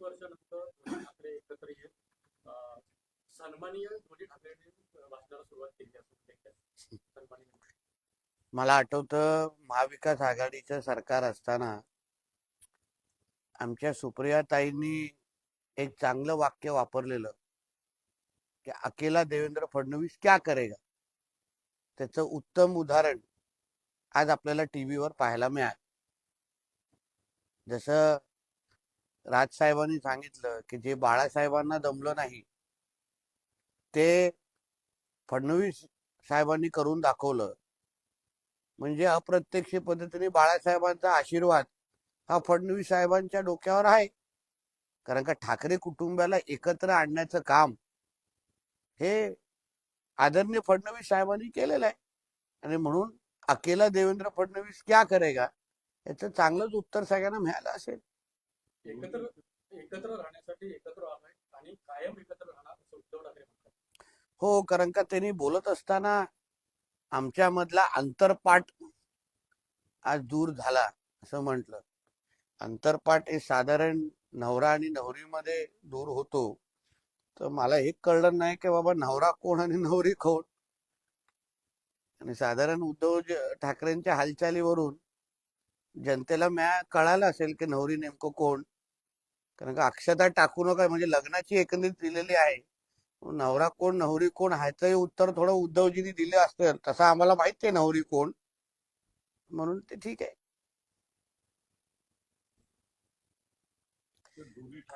वर्षानंतर ठाकरे एकत्र येत सन्मानीय सन्माननीय ठाकरेंनी भाषणाला सुरुवात केली असं सन्मानीय मला आठवतं महाविकास आघाडीचं सरकार असताना आमच्या सुप्रिया ताईंनी एक चांगलं वाक्य वापरलेलं की अकेला देवेंद्र फडणवीस क्या करेगा? त्याचं उत्तम उदाहरण आज आपल्याला टी व्हीवर पाहायला मिळालं. जसं राजसाहेबांनी सांगितलं की जे बाळासाहेबांना दमलं नाही ते फडणवीस साहेबांनी करून दाखवलं. म्हणजे अप्रत्यक्ष पद्धतीने बाळासाहेबांचा आशीर्वाद हा फडणवीस साहेबांच्या डोक्यावर आहे. कारण का ठाकरे कुटुंबाला एकत्र आणण्याचं काम हे आदरणीय फडणवीस साहेबांनी केलेलं आहे. आणि म्हणून अकेला देवेंद्र फडणवीस क्या करेगा? याचं चांगलंच उत्तर सगळ्यांना मिळालं असेल. एकत्र एकत्र राहण्यासाठी एकत्र आलाय आणि कायम एकत्र राहणार असं उद्धव ठाकरे म्हणतात. हो कारण का त्यांनी बोलत असताना आमच्यामधला अंतरपाठ आज दूर झाला असं म्हटलं. अंतरपाठ हे साधारण नवरा आणि नवरीमध्ये दूर होतो. तर मला एक कळलं नाही की बाबा नवरा कोण आणि नवरी कोण? आणि साधारण उद्धव ठाकरेंच्या हालचालीवरून जनतेला म्या कळालं असेल की नवरी नेमकं कोण? कारण का अक्षता टाकू नका म्हणजे लग्नाची एकंदरीत दिलेली आहे. नवरा कोण नवरी कोण ह्याचंही उत्तर थोडं उद्धवजींनी दिले असतं तसं आम्हाला माहीत आहे नवरी कोण. म्हणून ते ठीक आहे.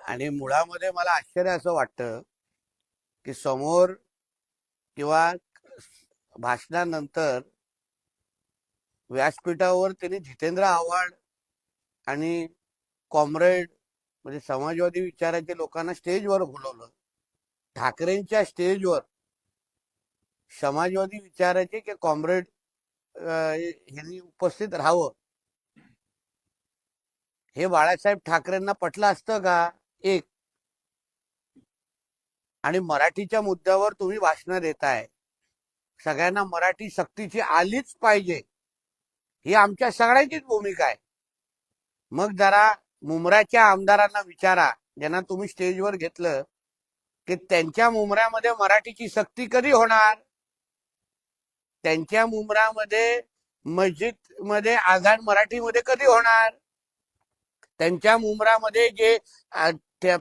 आणि मुळामध्ये मला आश्चर्य असं वाटतं की समोर किंवा भाषणानंतर व्यासपीठावर त्यांनी जितेंद्र आव्हाड आणि कॉम्रेड म्हणजे समाजवादी विचाराच्या लोकांना स्टेजवर बोलवलं. ठाकरेंच्या स्टेजवर समाजवादी विचाराचे की कॉम्रेड यांनी उपस्थित राहावं. हे बाळासाहेब ठाकरेंना पटलं असतं का? एक. आणि मराठीच्या मुद्द्यावर तुम्ही भाषण देताय. सगळ्यांना मराठी सक्तीची आलीच पाहिजे. ही आमच्या सगळ्यांचीच भूमिका आहे. मग जरा मुमराच्या आमदारांना विचारा. ज्यांना तुम्ही स्टेजवर घेतलं की त्यांच्या मुमऱ्यामध्ये मराठीची सक्ती कधी होणार? त्यांच्या मुमरामध्ये मस्जिदमध्ये आझाद मराठीमध्ये कधी होणार? त्यांच्या मुमरामध्ये जे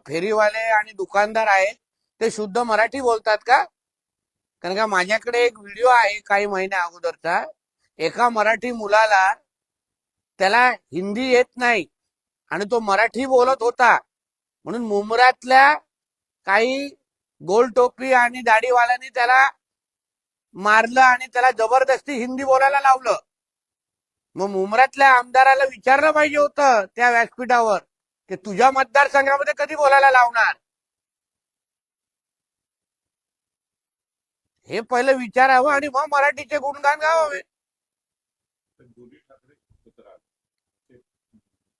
फेरीवाले आणि दुकानदार आहेत ते शुद्ध मराठी बोलतात का? कारण का माझ्याकडे एक व्हिडिओ आहे काही महिन्या अगोदरचा. एका मराठी मुलाला त्याला हिंदी येत नाही. आणि तो मराठी बोलत होता. म्हणून मुमरातल्या काही गोल टोपी आणि दाढीवाल्यांनी त्याला मारलं आणि त्याला जबरदस्ती हिंदी बोलायला लावलं. मग मुंबरातल्या आमदाराला विचारलं पाहिजे होतं त्या व्यासपीठावर की तुझ्या मतदारसंघामध्ये कधी बोलायला लावणार? हे पहिलं विचारावं आणि मग मराठीचे गुणगान गावावे तर दोन्ही ठाकरे एकत्र आले ते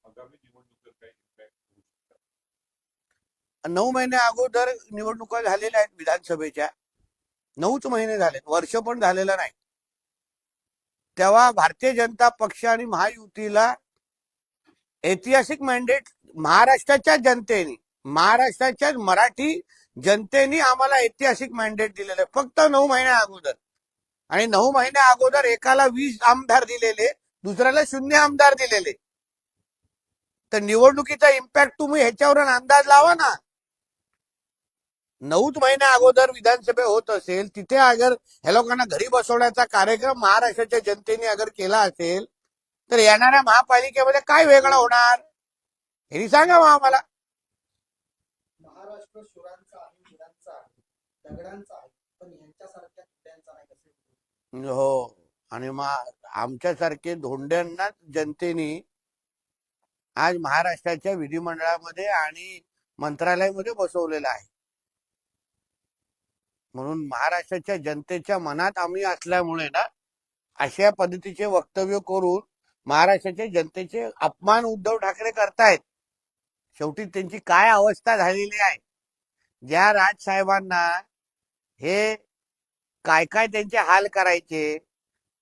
आगामी निवडणुकीत काही इम्पॅक्ट होऊ शकतात नऊ महिने अगोदर निवडणुका झालेल्या आहेत विधानसभेच्या. नऊच महिने झालेत. वर्ष पण झालेलं नाही. तेव्हा भारतीय जनता पक्ष आणि महायुतीला ऐतिहासिक मॅन्डेट महाराष्ट्राच्या जनतेने महाराष्ट्राच्या मराठी जनतेने आम्हाला ऐतिहासिक मॅन्डेट दिलेलं आहे. फक्त नऊ महिन्या अगोदर. आणि नऊ महिन्या अगोदर एकाला वीस आमदार दिलेले दुसऱ्याला शून्य आमदार दिलेले. तर निवडणुकीचा इम्पॅक्ट तुम्ही ह्याच्यावरून अंदाज लावा ना. नऊच महिन्या अगोदर विधानसभा होत असेल तिथे अगर ह्या लोकांना घरी बसवण्याचा कार्यक्रम महाराष्ट्राच्या जनतेने अगर केला असेल तर येणाऱ्या महापालिकेमध्ये काय वेगळं होणार? हे सांगा मग आम्हाला. महाराष्ट्र सुरांचा आहे वीरांचा आहे दगडांचा आहे पण यांच्यासारख्या किल्ल्यांचा नाही कसे हो आणि मग आमच्यासारखे धोंड्यांना जनतेने आज महाराष्ट्राच्या विधिमंडळामध्ये आणि मंत्रालयामध्ये बसवलेलं आहे. म्हणून महाराष्ट्राच्या जनतेच्या मनात आम्ही असल्यामुळे ना अशा पद्धतीचे वक्तव्य करून महाराष्ट्राच्या जनतेचे अपमान उद्धव ठाकरे करतायत. शेवटी त्यांची काय अवस्था झालेली आहे? ज्या राजसाहेबांना हे काय काय त्यांचे हाल करायचे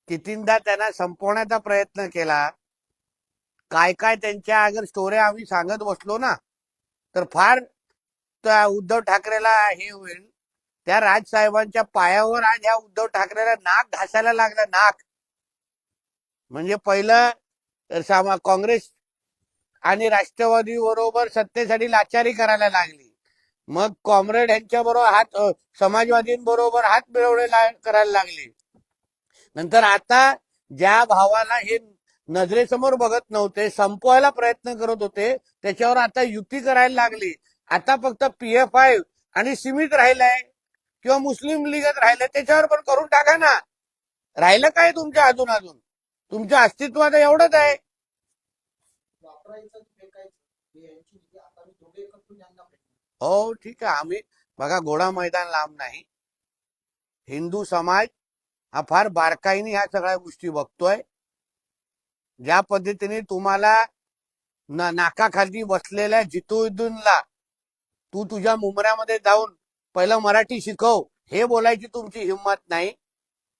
कितींदा त्यांना संपवण्याचा प्रयत्न केला काय काय त्यांच्या अगर स्टोऱ्या आम्ही सांगत बसलो ना तर फार त्या उद्धव ठाकरेला हे होईल. त्या राजसाहेबांच्या पायावर आज ह्या उद्धव ठाकरेला नाक घासायला लागला नाक. म्हणजे पहिलं तर सामा काँग्रेस आणि राष्ट्रवादी बरोबर सत्तेसाठी लाचारी करायला लागली. मग कॉम्रेड यांच्या बरोबर हात समाजवादींबरोबर हात मिळवणे करायला लागले. नंतर आता ज्या भावाला हे नजरेसमोर बघत नव्हते संपवायला प्रयत्न करत होते त्याच्यावर आता युती करायला लागली. आता फक्त पीएफ आय आणि सीमित राहिलाय. किंवा मुस्लिम लीगच राहिलंय त्याच्यावर पण करून टाका ना. राहिलं काय तुमच्या अजून अजून तुमच्या अस्तित्वात एवढंच आहे. हे हो ठीक आहे. आम्ही बघा घोडा मैदान लांब नाही. हिंदू समाज हा फार बारकाईने ह्या सगळ्या गोष्टी बघतोय. ज्या पद्धतीने तुम्हाला न- नाकाखाली बसलेल्या जितुद्दीनला तू तुझ्या मुमऱ्यामध्ये जाऊन पहिलं मराठी शिकव. हे बोलायची तुमची हिंमत नाही.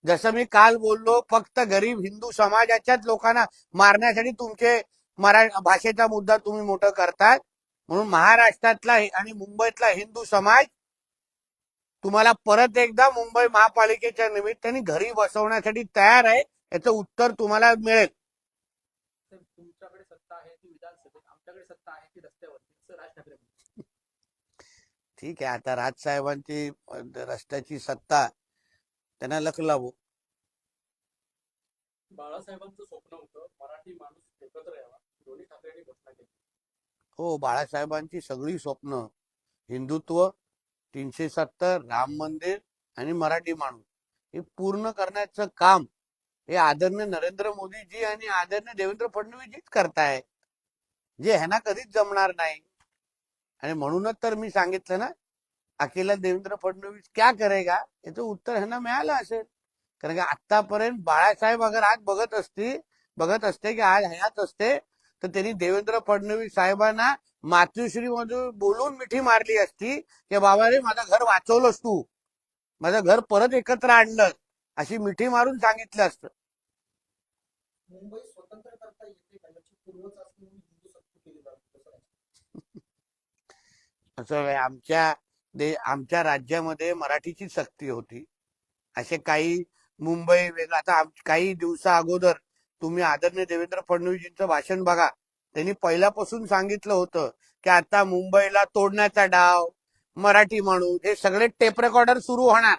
जसं मी काल बोललो फक्त गरीब हिंदू समाजाच्याच लोकांना मारण्यासाठी तुमचे मरा भाषेचा मुद्दा तुम्ही मोठं करतात. म्हणून महाराष्ट्रातला आणि मुंबईतला हिंदू समाज तुम्हाला परत एकदा मुंबई महापालिकेच्या निमित्ताने घरी बसवण्यासाठी तयार आहे याचं उत्तर तुम्हाला मिळेल. तुमच्याकडे सत्ता आहे ती विधानसभेत आमच्याकडे सत्ता आहे ती रस्त्यावरती राज ठाकरे ठीक आहे. आता राजसाहेबांची रस्त्याची सत्ता त्यांना लख लावू. बाळासाहेबांचं स्वप्न होतं मराठी माणूस एकत्र यावा. दोन्ही ठाकरेंनी घोषणा केली. हो बाळासाहेबांची सगळी स्वप्न हिंदुत्व तीनशे सत्तर राम मंदिर आणि मराठी माणूस हे पूर्ण करण्याचं काम हे आदरणीय नरेंद्र मोदीजी आणि आदरणीय देवेंद्र फडणवीसजीच करताय जे ह्यांना कधीच जमणार नाही. आणि म्हणूनच तर मी सांगितलं ना अकेला देवेंद्र फडणवीस क्या करेगा? याचं उत्तर ह्यांना मिळालं असेल. कारण की आतापर्यंत बाळासाहेब अगर आज बघत असते बघत असते की आज हयात असते तर त्यांनी देवेंद्र फडणवीस साहेबांना मातृश्री मधून बोलून मिठी मारली असती की बाबा रे माझं घर वाचवलंस तू. माझं घर परत एकत्र आणलं अशी मिठी मारून सांगितलं असतं. मुंबई स्वतंत्र करता येते का याची पूर्वचाचणी म्हणून हिंदू सक्ती केली जाते कसं आहे? असं आमच्या दे आमच्या राज्यामध्ये मराठीची सक्ती होती. असे काही मुंबई वेगळं आता काही दिवसा अगोदर तुम्ही आदरणीय देवेंद्र फडणवीसजींचं भाषण बघा. त्यांनी पहिल्यापासून सांगितलं होतं की आता मुंबईला तोडण्याचा डाव मराठी माणूस हे सगळे टेप रेकॉर्डर सुरू होणार.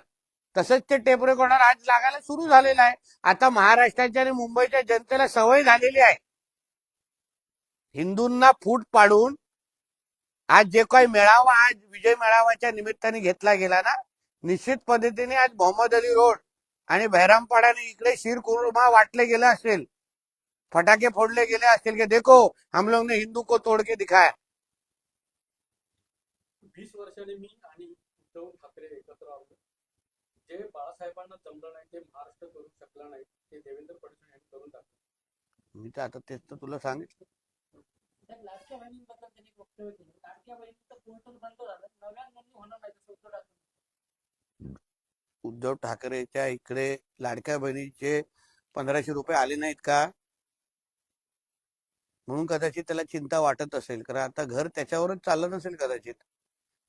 तसंच ते टेप रेकॉर्डर आज लागायला सुरू झालेलं आहे. आता महाराष्ट्राच्या आणि मुंबईच्या जनतेला सवय झालेली आहे. हिंदूंना फूट पाडून आज जे काही मेळावा आज विजय मेळाव्याच्या निमित्ताने घेतला गेला ना निश्चित पद्धतीने आज मोहम्मद अली रोड आणि बहरामपाड्याने इकडे शीर कुर्मा वाटले गेले असेल फटाके फोडले गेले असतील की देखो हम लोग ने हिंदू को तोड के दिखाया. वीस वर्षांनी मी आणि उद्धव ठाकरे एकत्र आलो जे बाळासाहेबांना जमलं नाही ते महाराष्ट्र करू शकला नाही ते देवेंद्र फडणवीस यांनी करून दाखवलं. मी तर आता तेच तर तुला सांगितलं. त्या लाडक्या बहिणींबद्दल त्यांनी वक्तव्य केलं. लाडक्या बहिणीचं पोर्टल बंद झालं नव्या नोंदणी होणार नाही तसं उद्धव ठाकरे उद्धव ठाकरेच्या इकडे लाडक्या बहिणीचे पंधराशे रुपये आले नाहीत का? म्हणून कदाचित त्याला चिंता वाटत असेल कारण आता घर त्याच्यावरच चालत असेल कदाचित.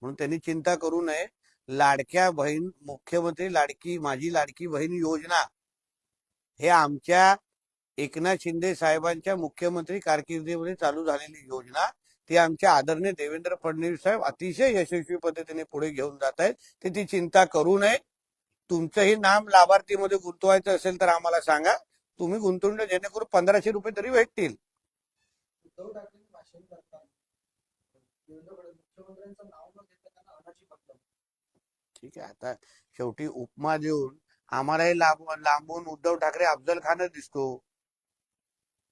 म्हणून त्यांनी चिंता करू नये. लाडक्या बहीण मुख्यमंत्री लाडकी माझी लाडकी बहीण योजना हे आमच्या एकनाथ शिंदे साहेबांच्या मुख्यमंत्री कारकिर्दीमध्ये चालू झालेली योजना ती आमच्या आदरणीय देवेंद्र फडणवीस साहेब अतिशय यशस्वी पद्धतीने पुढे घेऊन जात आहेत. ते ती चिंता करू नये. तुमचंही नाम लाभार्थीमध्ये गुंतवायचं असेल तर आम्हाला सांगा. तुम्ही गुंतवून जेणेकरून पंधराशे रुपये तरी भेटतील. ठीक आहे आता शेवटी उपमा देऊन आम्हालाही लांबून उद्धव ठाकरे अफजल खानच दिसतो.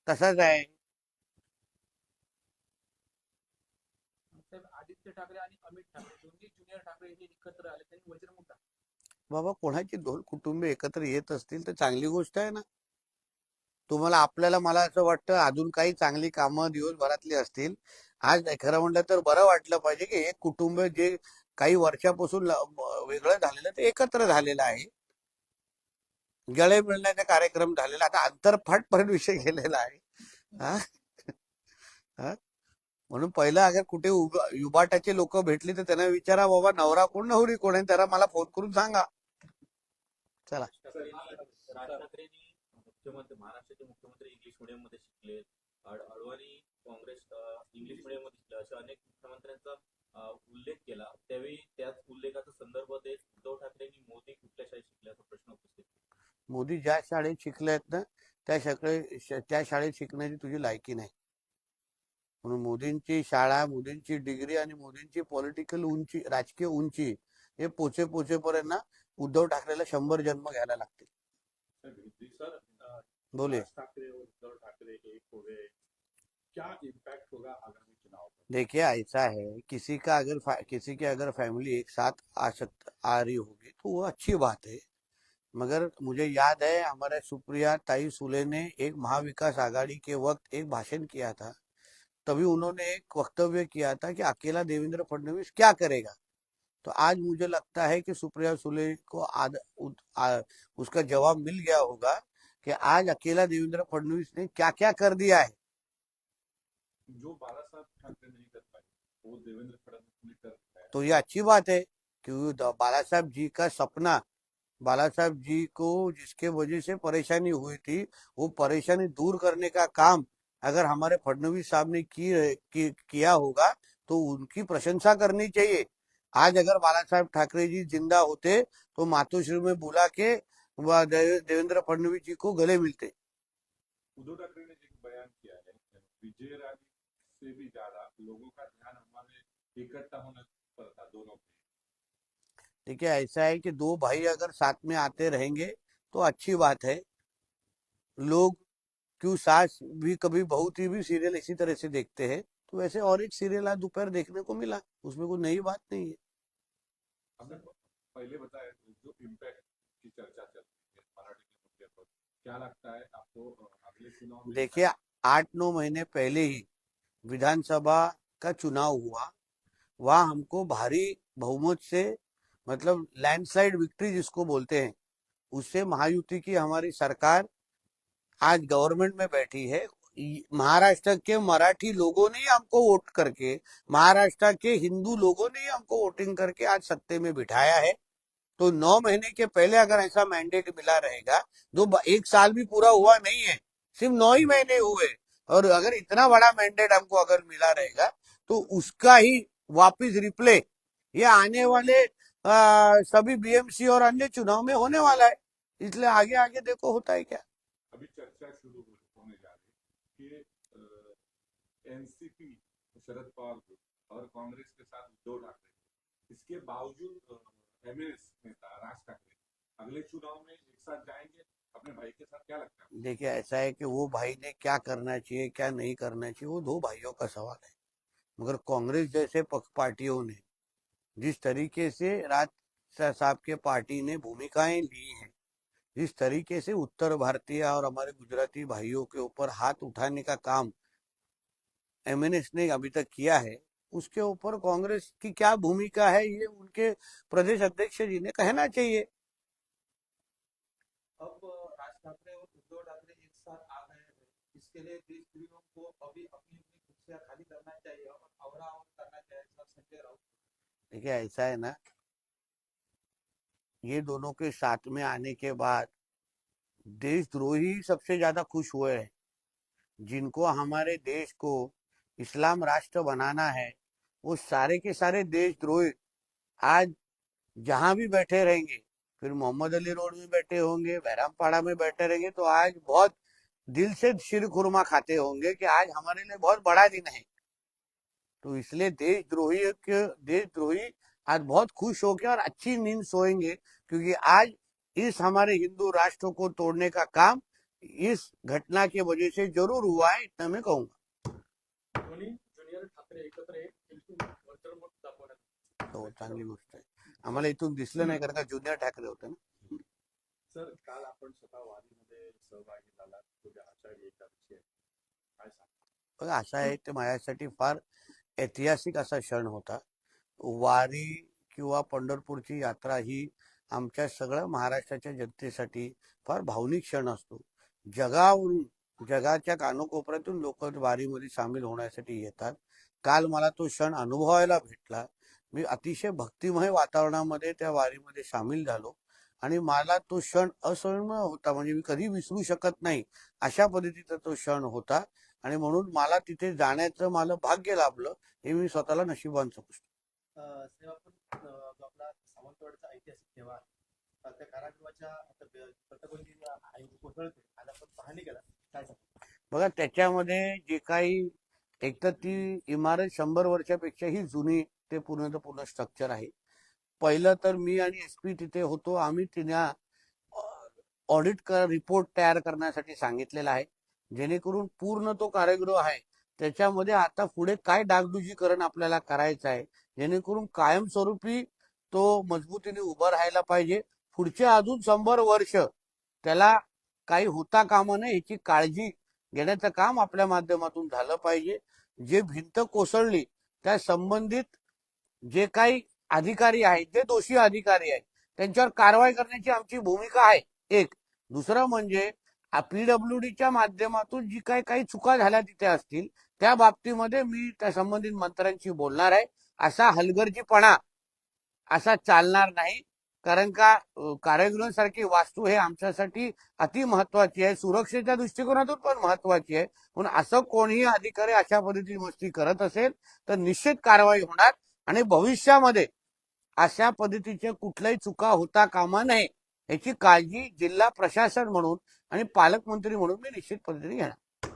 तसाच आहे. आदित्य ठाकरे आणि अमित ठाकरे दोन्ही ज्युनियर ठाकरे हे एकत्र आले त्यांनी वज्रमुठ टाकलं. बाबा कोणाची दोन कुटुंबे एकत्र येत असतील तर चांगली गोष्ट आहे ना. तुम्हाला आपल्याला मला असं वाटतं अजून काही चांगली कामं दिवसभरातली असतील. आज खरं म्हटलं तर बरं वाटलं पाहिजे की एक कुटुंब जे काही वर्षापासून वेगळं झालेलं ते एकत्र झालेलं आहे. गळे मिळण्याचा कार्यक्रम झालेला. आता अंतरफाट पर्यंत विषय गेलेला आहे. म्हणून पहिलं अगर कुठे युबाटाचे लोक भेटली तर त्यांना विचारा बाबा नवरा कोण नवरी कोण आहे? त्याला मला फोन करून सांगा. चला. मुख्यमंत्री महाराष्ट्राचे मुख्यमंत्री इंग्लिश मीडियममध्ये शिकले. अडवाणी काँग्रेस इंग्लिश मीडियममध्ये शिकले. अशा अनेक मुख्यमंत्र्यांचा अं, उल्लेख केला त्यावेळी त्याच उल्लेखाचा संदर्भ देत उद्धव ठाकरेंनी मोदी कुठल्या शाळेत शिकल्याचा प्रश्न उपस्थित केला. मोदी ज्या शाळेत शिकले आहेत ना त्या शाळे त्या शाळेत शिकण्याची तुझी लायकी नाही. म्हणून मोदींची शाळा मोदींची डिग्री आणि मोदींची पॉलिटिकल उंची राजकीय उंची हे पोचे पोचेपर्यंत उद्धव ठाकरेला शंभर जन्म घ्यायला लागतील. बोले. देखिए ऐसा है किसी का अगर किसी की अगर फैमिली एक साथ आ सक आ रही होगी तो वो अच्छी बात है। मगर मुझे याद है हमारे सुप्रिया ताई सुले ने एक महाविकास आघाड़ी के वक्त एक भाषण किया था। तभी उन्होंने एक वक्तव्य किया था कि अकेला देवेंद्र फडणवीस क्या करेगा? तो आज मुझे लगता है कि सुप्रिया सुले को आद, उद, आ, उसका जवाब मिल गया होगा कि आज अकेला देवेंद्र फडणवीस ने क्या क्या कर दिया है। जो बाला साहब ठाकरे नहीं कर पाए वो देवेंद्र फडणवीस ने कर तो ये अच्छी बात है द- बाला साहब जी का सपना बाला साहब जी को जिसके वजह से परेशानी हुई थी वो परेशानी दूर करने का काम अगर हमारे फडणवीस साहब ने की, की किया होगा तो उनकी प्रशंसा करनी चाहिए। आज अगर बाला साहब ठाकरे जी ज़िंदा होते तो मातोश्री में बुला के देवेंद्र फडणवीस जी को गले मिलते। उद्धव ठाकरे ने एक बयान किया है विजय रानी से भी ज़्यादा लोगों का ध्यान हमारे इकट्ठा होने था दोनों ठीक है ऐसा है कि दो भाई अगर साथ में आते रहेंगे तो अच्छी बात है। लोग क्यों सास भी कभी बहुत ही भी सीरियल इसी तरह से देखते हैं तो वैसे और एक सीरियल आज दोपहर देखने को मिला उसमें कोई नई बात नहीं है। पहले बताया जो इम्पैक्ट की चर्चा चल रही है के पर क्या लगता है आपको अगले चुनाव देखिए आठ नौ महीने पहले ही विधानसभा का चुनाव हुआ वहाँ हमको भारी बहुमत से मतलब लैंडस्लाइड विक्ट्री जिसको बोलते हैं उससे महायुति की हमारी सरकार आज गवर्नमेंट में बैठी है। महाराष्ट्र के मराठी लोगों ने हमको वोट करके, महाराष्ट्र के हिंदू लोगों ने हमको वोटिंग करके आज सत्ते में बिठाया है। तो नौ महीने के पहले अगर ऐसा मैंडेट मिला रहेगा ब- एक साल भी पूरा हुआ नहीं है, सिर्फ़ नौ ही महीने हुए। और अगर इतना बड़ा मैंडेट हमको अगर मिला रहेगा तो उसका ही वापिस रिप्ले ये आने वाले आ, सभी बीएमसी और अन्य चुनाव में होने वाला है। इसलिए आगे आगे देखो होता है क्या। अभी चर्चा शुरू होने जा रही है कि एनसीपी शरद पवार और कांग्रेस के साथ उद्धव ठाकरे इसके बावजूद एमएनएस नेता राज ठाकरे अगले चुनाव में एक साथ जाएँगे। अपने भाई के साथ क्या लगता है? देखिए ऐसा है कि वो भाई ने क्या करना चाहिए क्या नहीं करना चाहिए वो दो भाइयों का सवाल है। मगर कांग्रेस जैसे पक्ष पार्टियों ने जिस तरीके से राज साहब के पार्टी ने भूमिकाएँ ली हैं, जिस तरीके से उत्तर भारतीय और हमारे गुजराती भाइयों के ऊपर हाथ उठाने का काम एमएनएस ने अभी तक किया है, उसके ऊपर कांग्रेस की क्या भूमिका है, ये उनके प्रदेश अध्यक्ष जी ने कहना चाहिए। अब राज ठाकरे और उद्धव ठाकरे एक साथ आ गए हैं, इसके लिए को अभी अपनी अपनी कुर्सियाँ खाली करना चाहिए और करना चाहिए संजय राउत देखिए ऐसा है ना? ये दोनों के साथ में आने के बाद देशद्रोही सबसे ज़्यादा खुश हुए हैं। जिनको हमारे देश को इस्लाम राष्ट्र बनाना है, वो सारे के सारे देशद्रोही आज जहाँ भी बैठे रहेंगे, फिर मोहम्मद अली रोड में बैठे होंगे, बहरामपाड़ा में बैठे रहेंगे तो आज बहुत दिल से शिर खुरमा खाते होंगे कि आज हमारे लिए बहुत बड़ा दिन है। तो इसलिए देशद्रोही के देशद्रोही आज बहुत खुश होकर और अच्छी नींद सोएँगे क्योंकि आज इस हमारे हिंदू राष्ट्र को तोड़ने का काम इस घटना की वजह से ज़रूर हुआ है इतना मैं कहूँगा। तो चांगली गोष्ट आहे आम्हाला इथून दिसलं नाही कारण का ठाकरे होते ना? सर काल आपण स्वतः वारीमध्ये सहभागी झालात. तुझ्या आषाढी एकादशी आहे काय सांग बघा असा आहे ते माझ्यासाठी फार ऐतिहासिक असा क्षण होता. वारी किंवा पंढरपूरची यात्रा ही आमच्या सगळ्या महाराष्ट्राच्या जनतेसाठी फार भावनिक क्षण असतो. जगावरून जगाच्या कानोकोपऱ्यातून लोक वारीमध्ये सामील होण्यासाठी येतात. काल मला तो क्षण अनुभवायला भेटला. मी अतिशय भक्तिमय वातावरणामध्ये त्या वारीमध्ये सामील झालो आणि मला तो क्षण असहनीय होता. म्हणजे मी कधी विसरू शकत नाही अशा पद्धतीचा तो क्षण होता. आणि म्हणून मला तिथे जाण्याचं मला भाग्य लाभलं हे मी स्वतःला नशिबान समजतो? बघा त्याच्यामध्ये जे काही एक तर ती इमारत शंभर वर्षापेक्षाही जुनी ते पूर्ण पूर्ण स्ट्रक्चर आहे. पहिलं तर मी आणि एस पी तिथे होतो. आम्ही तिला ऑडिट कर रिपोर्ट तयार करण्यासाठी सांगितलेला आहे. जेणेकरून पूर्ण तो कारागृह आहे. त्याच्यामध्ये आता पुढे काय डागडुजीकरण आपल्याला करायचं आहे? जेणेकरून कायमस्वरूपी तो मजबूतीने उभा राहायला पाहिजे. पुढचे अजून शंभर वर्ष त्याला काही होता कामा नये याची काळजी घेण्याचं काम आपल्या माध्यमातून झालं पाहिजे. जे भिंत कोसळली त्या संबंधित जे काही अधिकारी आहेत जे दोषी अधिकारी आहेत त्यांच्यावर कारवाई करण्याची आमची भूमिका आहे एक. दुसरं म्हणजे पीडब्ल्यू डीच्या माध्यमातून जी काही काही चुका झाल्या तिथे असतील त्या बाबतीमध्ये मी त्या संबंधित मंत्र्यांशी बोलणार आहे. असा हलगर्जीपणा असा चालणार नाही. कारण का अ, वास्तू हे आमच्यासाठी अति महत्वाची आहे. सुरक्षेच्या दृष्टिकोनातून पण महत्वाची आहे. म्हणून असं कोणीही अधिकारी अशा पद्धतीची मस्ती करत असेल तर निश्चित कारवाई होणार. आणि भविष्यामध्ये अशा पद्धतीच्या कुठल्याही चुका होता कामा नये. याची काळजी जिल्हा प्रशासन म्हणून आणि पालकमंत्री म्हणून मी निश्चित पद्धतीने घेणार.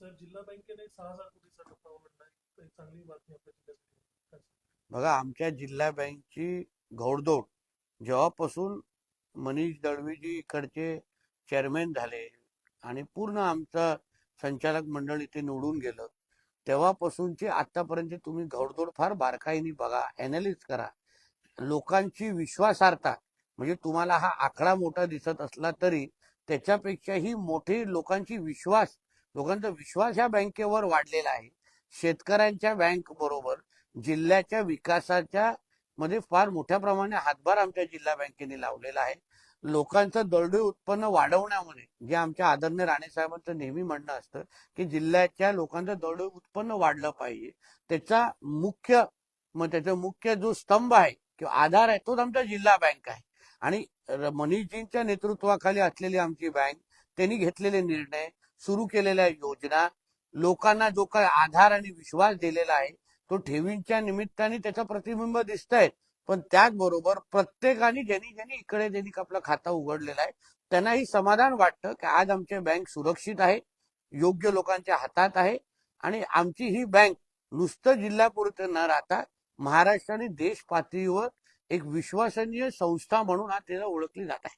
सर जिल्हा बँकेने सहा हजार कोटीचा टप्पा उघडलाय एक चांगली बातमी आपल्या जिल्ह्यासाठी बघा आमच्या जिल्हा बँकची घोडदौड. जेव्हापासून मनीष दळवीजी इकडचे चेअरमॅन झाले आणि पूर्ण आमचं संचालक मंडळ इथे निवडून गेलं तेव्हापासूनची आतापर्यंत तुम्ही घोडदौड फार बारकाईने बघा अनालिज करा. लोकांची विश्वासार्हता म्हणजे तुम्हाला हा आकडा मोठा दिसत असला तरी त्याच्यापेक्षाही मोठे लोकांची विश्वास लोकांचा विश्वास ह्या बँकेवर वाढलेला आहे. शेतकऱ्यांच्या बँक बरोबर जिल्ह्याच्या विकासाच्या मध्ये फार मोठ्या प्रमाणे हातभार आमच्या जिल्हा बँकेने लावलेला आहे. लोकांचं दरडोई उत्पन्न वाढवण्यामध्ये जे आमच्या आदरणीय राणे साहेबांचं नेहमी म्हणणं असतं की जिल्ह्याच्या लोकांचं दरडोई उत्पन्न वाढलं पाहिजे. त्याचा मुख्य मग त्याचा मुख्य जो स्तंभ आहे किंवा आधार आहे तोच आमचा जिल्हा बँक आहे. आणि मनीषजींच्या नेतृत्वाखाली असलेली आमची बँक त्यांनी घेतलेले निर्णय सुरू केलेल्या योजना लोकांना जो काही आधार आणि विश्वास दिलेला आहे तो ठेवींच्या निमित्ताने त्याचं प्रतिबिंब दिसतंय. पण त्याचबरोबर प्रत्येकाने ज्यांनी ज्यांनी इकडे ज्यांनी आपलं खातं उघडलेलं आहे त्यांनाही समाधान वाटतं की आज आमची बँक सुरक्षित आहे योग्य लोकांच्या हातात आहे आणि आमची ही बँक नुसतं जिल्ह्यापुरतं न राहता महाराष्ट्र आणि देश पातळीवर एक विश्वसनीय संस्था म्हणून आज तिला ओळखली जात आहे.